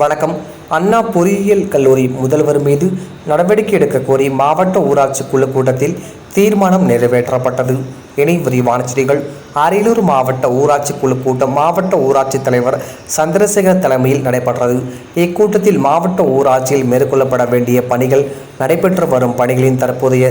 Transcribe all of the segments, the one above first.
வணக்கம். அண்ணா பொறியியல் கல்லூரி முதல்வர் மீது நடவடிக்கை எடுக்க கோரி மாவட்ட ஊராட்சி குழு கூட்டத்தில் தீர்மானம் நிறைவேற்றப்பட்டது. இனி விரிவான செய்திகள். அரியலூர் மாவட்ட ஊராட்சி குழு கூட்டம் மாவட்ட ஊராட்சி தலைவர் சந்திரசேகர் தலைமையில் நடைபெற்றது. இக்கூட்டத்தில் மாவட்ட ஊராட்சியில் மேற்கொள்ளப்பட வேண்டிய பணிகள் நடைபெற்று வரும் பணிகளின் தற்போதைய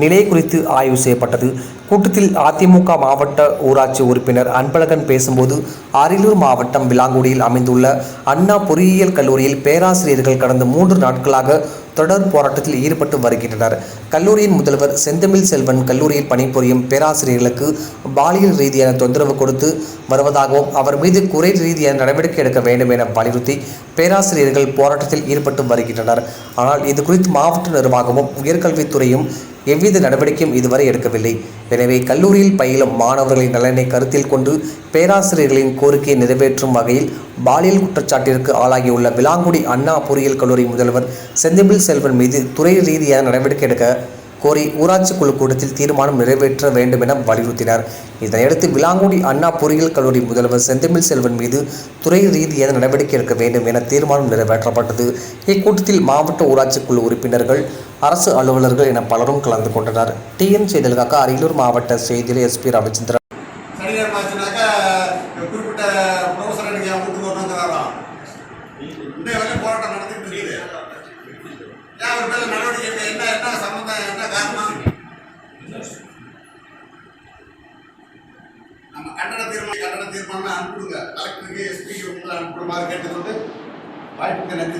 நிலை குறித்து ஆய்வு செய்யப்பட்டது. கூட்டத்தில் அதிமுக மாவட்ட ஊராட்சி உறுப்பினர் அன்பழகன் பேசும்போது அரியலூர் மாவட்டம் விலாங்குடியில் அமைந்துள்ள அண்ணா பொறியியல் கல்லூரியில் பேராசிரியர்கள் கடந்த மூன்று நாட்களாக தொடர் போராட்டத்தில் ஈடுபட்டு வருகின்றனர். கல்லூரியின் முதல்வர் செந்தமிழ் செல்வன் கல்லூரியில் பணிபுரியும் பேராசிரியர்களுக்கு பாலியல் ரீதியான தொந்தரவு கொடுத்து வருவதாகவும் அவர் மீது குறை ரீதியான நடவடிக்கை எடுக்க வேண்டும் என வலியுறுத்தி பேராசிரியர்கள் போராட்டத்தில் ஈடுபட்டு வருகின்றனர். ஆனால் இது குறித்து மாவட்ட நிர்வாகமும் உயர்கல்வித்துறையும் எவ்வித நடவடிக்கையும் இதுவரை எடுக்கவில்லை. எனவே கல்லூரியில் பயிலும் மாணவர்களின் நலனை கருத்தில் கொண்டு பேராசிரியர்களின் கோரிக்கையை நிறைவேற்றும் வகையில் பாலியல் குற்றச்சாட்டிற்கு ஆளாகியுள்ள விலாங்குடி அண்ணா பொறியியல் கல்லூரி முதல்வர் செந்திமில் செல்வன் மீது துறை ரீதியான நடவடிக்கை எடுக்க கோரி ஊராட்சி குழு கூட்டத்தில் தீர்மானம் நிறைவேற்ற வேண்டும் என வலியுறுத்தினார். இதனையடுத்து விலாங்குடி அண்ணா பொறியியல் கல்லூரி முதல்வர் செந்தமிழ் செல்வன் மீது துறை ரீதியான நடவடிக்கை எடுக்க வேண்டும் என தீர்மானம் நிறைவேற்றப்பட்டது. இக்கூட்டத்தில் மாவட்ட ஊராட்சி குழு உறுப்பினர்கள் அரசு அலுவலர்கள் என பலரும் கலந்து கொண்டனர். டிஎன் செய்திகளுக்காக அரியலூர் மாவட்ட செய்தியில் எஸ்பி ரவிச்சந்திரன். நம்ம கண்டன தீர்மானம் கண்டன தீர்மானம் அனுப்பிடுங்க. கலெக்டருக்கு எஸ்பிக்கு உங்களை அனுப்பிடுமாறு கேட்டுக்கொண்டு வாய்ப்புக்கு நன்றி